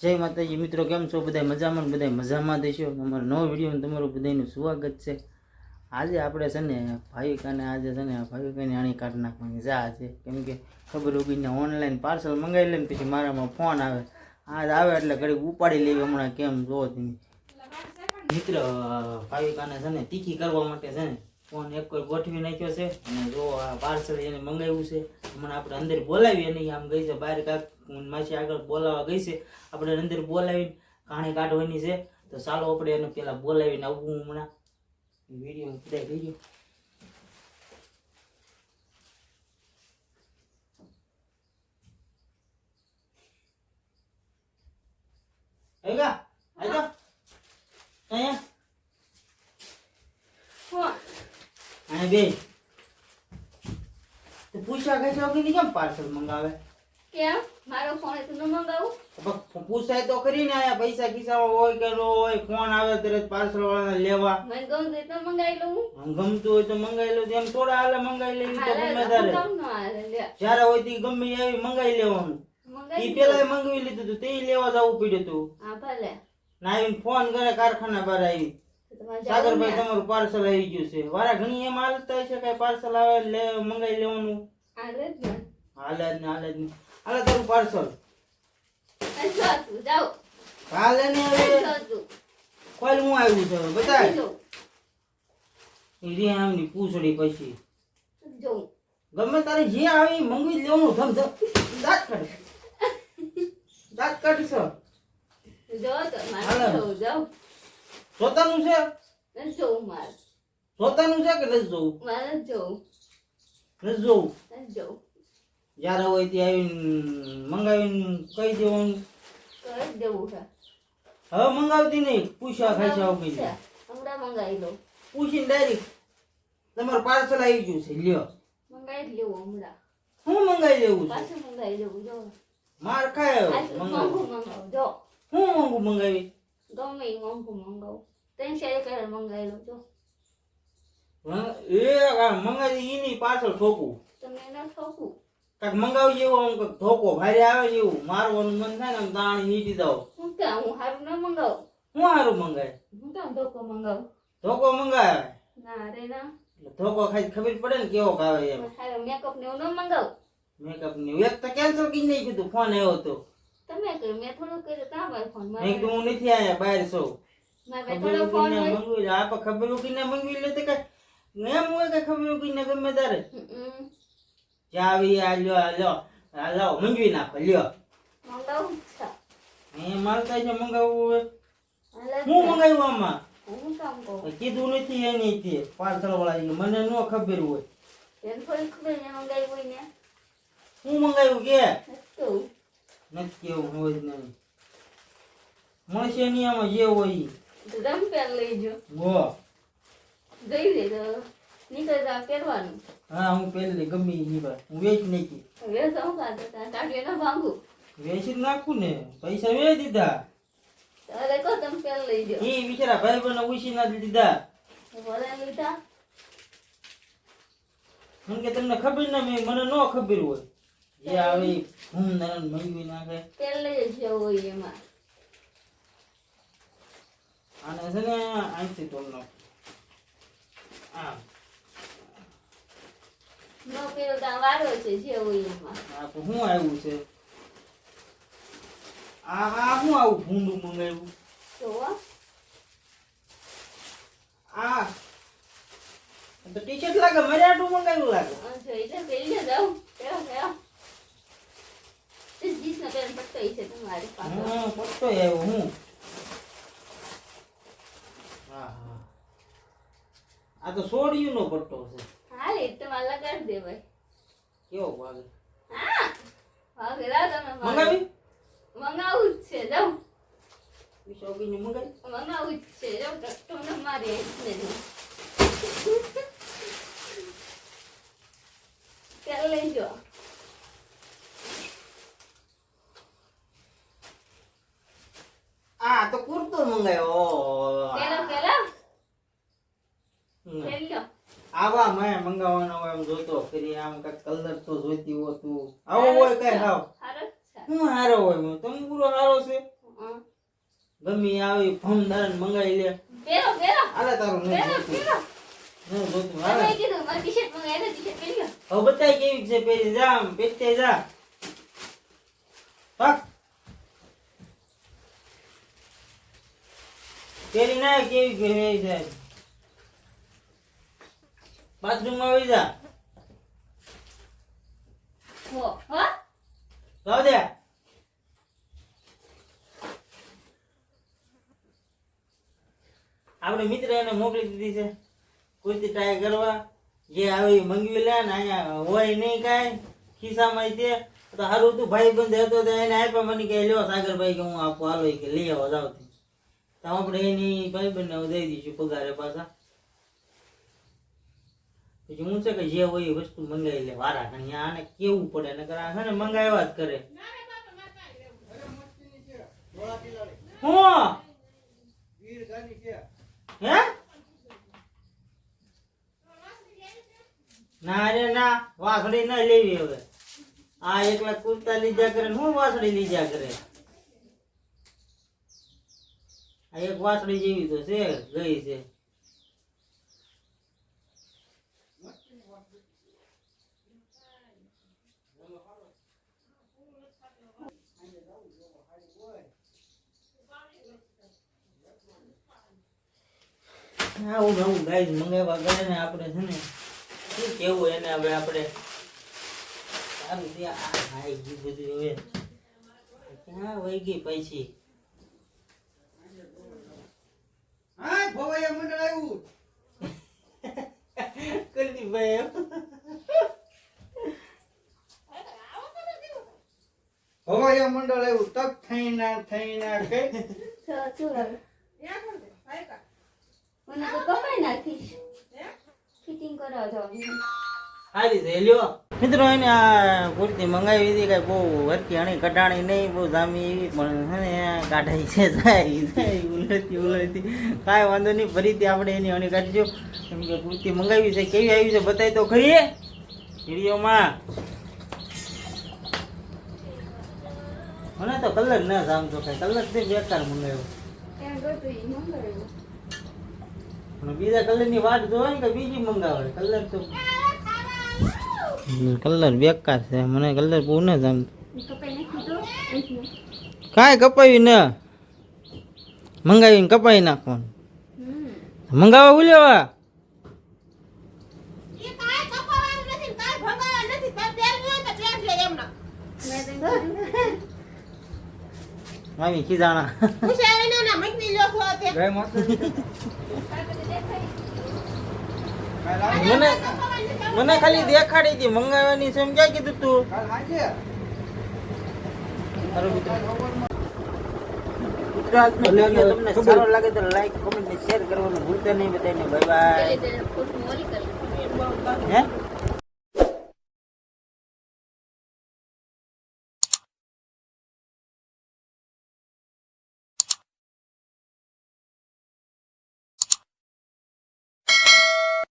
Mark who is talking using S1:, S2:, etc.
S1: જય માતાજી, મિત્રો કેમ છો? બધા મજામાં બધા મજામાં દેશો અમારો નવો વીડિયો તમારું બધાનું સ્વાગત છે. આજે આપણે છે ને ભાવિકાને, આજે છે ને ભાવિકાને આણી કાઢી નાખવાની જા છે. કેમ કે ખબર ઉગીને ઓનલાઈન પાર્સલ મંગાવી લે ને પછી મારામાં ફોન આવે. આજ આવે એટલે ઘડી ઉપાડી લેવી હમણાં કેમ જોવો તમે. મિત્ર ભાવિકાને છે ને તીખી કરવા માટે છે ને ફોન એક કોઈ ગોઠવી નાખ્યો છે. અને જો આ પાર્સલ એને મંગાવ્યું છે, હમણાં આપણે અંદર બોલાવીએ નહીં, આમ ગઈ છે બહાર કાંક માસી આગળ બોલાવવા ગઈ છે. આપણે અંદર બોલાવીને કાણી કાઢવાની છે. તો ચાલો આપણે એને પેલા બોલાવીને આવવું હમણાં. વીડિયો બધા વીડિયો અહીંયા? અહીંયા બે તો પૂછ્યા કઈ શોખીની કેમ પાર્સલ મંગાવે?
S2: કેમ? મારો ફોન એ ન મંગાવું?
S1: પૂછાય તો કરીને આયા પૈસા ખિસ્સામાં હોય કે ન હોય ફોન આવે તરત પાર્સલ વાળાને લેવા.
S2: મને ગમતું તો લઉં
S1: હોય તો મંગાઈ લો એમ થોડા હાલે મંગાઈ લેવી તો ગમે તારે.
S2: ન.
S1: જ્યારે હોય તે ગમે એવી મંગાઈ લેવાનું. ઈ પેલા મંગાવી લીધું તું તે લેવા જવું પડ્યું તું.
S2: હા ભલે.
S1: ના આવીને ફોન કરે કારખાના બહાર આવી
S2: તો
S1: સાગરભાઈ? તમારું પાર્સલ આવી ગયું છે. વારા ઘણી એમ હાલતા છે કઈ પાર્સલ આવે લે મંગાઈ લેવાનું?
S2: હાલે જ ને.
S1: હાલે જ ને હાલે જ ને. હાલે તારું પાર્સલ
S2: જો.
S1: હાલે ને હવે.
S2: જો
S1: કોલ હું આવ્યું છે બતાય.
S2: જો,
S1: આમની પૂછડી પછી.
S2: જો.
S1: ગમે તારે જે આવી મંગવી લેવાનું ધમ ધમ. દાંત કાઢ. દાંત કાઢશો
S2: જો તો, મારે
S1: હાલે. જોતાનું છે
S2: નથી જોવું મારે.
S1: જોતાનું છે કે નથી જોવું
S2: મારે જોવું.
S1: નથી જોવું
S2: નથી જોવું.
S1: જ્યારે હોય ત્યાં આવીને મંગાવીને કહી દેવાનું
S2: જ દેવું છે.
S1: હવે મંગાવતી નહીં પૂછ્યા ખાઈશા. કઈ
S2: હમણાં મંગાવી દઉં
S1: પૂછીને ડાયરેક્ટ તમારું પાર્સલ આવી ગયું છે લ્યો
S2: મંગાવી લેવું હમણાં.
S1: હું મંગાવી લેવું છે
S2: પાછું મંગાવી લેવું, જો.
S1: માર ખાય મંગાવું
S2: જો.
S1: હું મોંઘું મંગાવી
S2: ગમે ઈ મોંઘું મંગાવું. ત્રણ ચાર કલર મંગાવી જો.
S1: એ આ મંગાવી એની પાછળ ઠોકું.
S2: તમને ના ઠોકું.
S1: કાંઈક મંગાવી જેવો આમ કાંઈક ધોકો ભારે આવે જેવું મારવાનું મન થાય ને દાણી નીટી દઉં.
S2: હું ક્યાં હું હારું ના મંગાવું?
S1: હું સારું મંગાય?
S2: હું ક્યાં ધોકો મંગાવું?
S1: ધોકો મંગાવે
S2: ના રે ના.
S1: ધોકો ખાઈ ખબર પડે ને કેવો આવે એમ.
S2: હારો મેકઅપ ને એવું ન મંગાવું?
S1: મેકઅપની એક તો કેન્સલ કરી નહીં કીધું ફોન આવ્યો હતો
S2: તમે કર્યું મેં થોડું કર્યું તા મારો ફોન
S1: મેં કીધું હું નથી આયા બહાર સૌ
S2: મારે થોડો ફોન
S1: મંગવી લે? આપે ખબર ઉકીને મંગવી લે તો કઈ એમ હોય કે ખબર ઉકીને ગમે તારે જાવી આ લ્યો આ લ્યો આ લાવો મંગવી નાખો લ્યો.
S2: મંગાવું છે.
S1: એ માલતા છે મંગાવવું હોય. હું. મંગાવ્યું આમાં? કીધું નથી એની તે પાર્સલ વાળા મને ન ખબર હોય.
S2: એને થોડી ખબર ને મંગાવી ને.
S1: હું મંગાવ્યું કે?
S2: તો.
S1: નથી કેવું હોય જ નહીં. મળશે નહીં આમાં જે હોય ઈ.
S2: રમ પેર લઈ જો
S1: હો
S2: જોઈ લે તો નીકળતા પહેરવાનું.
S1: હા હું પેલી ગમે ઈ નીકળે. હું વેચ નાખી.
S2: હવે શું ખાતો તા કાઢી ન ભાંગું.
S1: વેચી નાખું ને. પૈસા વેચી દીધા.
S2: તારે કો તમે પેર લઈ જો
S1: એ બિચારા ભાઈ બને ઉછી ના દીધા.
S2: બોલા લીધા.
S1: કેમ કે તમને ખબર ના મેં મને ન ખબર હોય. જે આવી હું નરન મંગવી નાખે.
S2: તેલ લઈ જવું હોય એમાં.
S1: અને છે ને અહીંથી તમને આમ
S2: નો પેલો તા વારો છે જે હોય એમાં.
S1: આ તો શું આવ્યું છે? આ આ હું આવું ભૂંડું મંગાવ્યું?
S2: તો
S1: આ. તો ટી શર્ટ લાગે મર્યાદું મંગાવ્યું લાગે?
S2: જોઈ લે પેલી જાઉં. પેલો પેલો જીસ ના પટ્ટો છે તમારી પાસે
S1: હમ પટ્ટો આવ્યો હું હા હા આ તો સોડિયું નો પટ્ટો છે.
S2: હા રે તમારે લગાડી દે ભાઈ.
S1: કેવો વાગે?
S2: હા તમે
S1: મંગાવી?
S2: મંગાવું જ છે જાઉં
S1: શોખીને મંગાવી?
S2: મંગાવું જ છે જાઉં ટટ્ટો ન મારે એટલે જ. પેલો લઈ જો
S1: આ તો કુર્તો મંગાવ્યો
S2: પેલો પેલો
S1: હમ.
S2: પેલો
S1: આવા મેં મંગાવવાનો એમ જોતો ફરી આમ કઈ કલર તો જોઈતી હોતું આવો હોય કઈ હાવ.
S2: હારો
S1: હું હારો હોય હું? તમે પૂરો હારો છે? ગમે આવી આવી ફોર્મદાર મંગાવી લે.
S2: પેરો પેરો
S1: અરે તારું નહીં
S2: પહેરો
S1: જોતું. જોતું.
S2: તમે કીધું મારી ટી-શર્ટ મંગાવી તો ટી-શર્ટ પહેરી લો
S1: હવે બતાય કેવી છે પહેરી? જા આમ, પેટે જા. પક પહેરી ના કેવી પહેરી છે. બાથરૂમમાં આવી જા.
S2: હો હો?
S1: જાવ દે. આપણે મિત્ર એને મોકલી દીધી છે. કુર્તી ટ્રાય કરવા? જે આવી મંગવી લે ને અહીંયા હોય નહીં કાંઈ. ખિસ્સામાં તે તો હારું તું ભાઈ બંધ હતો તો એને આપ્યા. મને કે લ્યો સાગરભાઈ કે હું આપું. હાલો કે લઈ આવો જાવ તો. આપણે એની ભાઈ બંને દઈ દઈશું પગારે પાછા. પછી હું છે કે જે હોય એ વસ્તુ મંગાવી લે વારા ઘણી. આને કેવું પડે? ને આ છે ને મંગાવ્યા જ કરે. ના રે, ના. વાસડી ના લેવી હવે. આ એકલા કુર્તા લીધા કરે હું વાસડી લીધા કરે? આ એક વાસડી જેવી તો છે, ગઈ છે. આવું નવું ગાઈઝ મંગાવ્યા કરે ને આપણે છે ને શું કેવું એને હવે આપણે? સારું ત્યાં આ ગયું બધું હવે. ક્યાં વહી ગઈ પછી?
S3: હા ભવાઈયા મંડળ આવ્યું.
S1: કુલદીપભાઈ
S3: ભવાઈયા મંડળ આવ્યું તક થઈના થઈના કઈ?
S2: મને તો કપાઈ નાખીશ ફિટિંગ કરાવવા જવાનું
S1: સારી છે લ્યો. મિત્રો એને આ કુર્તી મંગાવી હતી કઈ બહુ વરતી હણી કટાણી નહીં બહુ જામી એવી પણ હે ને કાઢાઈ છે જાય જાય ઉલટી ઉલટી. કાંઈ વાંધો નહીં ફરીથી આપણે એની અણી કાઢીશું. કેમ કે કુર્તી મંગાવી છે કેવી આવી છે બતાવી તો ખરી. વિડીયોમાં. મને તો કલર ના જામતો કાંઈ. કલર તે બેકાર મંગાવ્યો
S2: ત્યાં ગયું એ મંગાવ્યું
S1: પણ બીજા કલરની વાટ જોવે ને કે બીજી મંગાવે? કલર તો કલર બેકાર છે. મને કલર બહુ ન
S2: તો
S1: કાંઈ કપાવી ને. મંગાવીને કપાવી નાખવાનું. મંગાવવા ભૂલ્યા મામી ખીજાણા
S3: જય માતાજી કાલ આવી
S1: મને મને ખાલી દેખાડી હતી. મંગાવવાની છે એમ ક્યાં કીધું તું? તમને સારો લાગે તો લાઈક કમેન્ટ ને શેર કરવાનું ભૂલતા નહીં બધાને બાય બાય હે?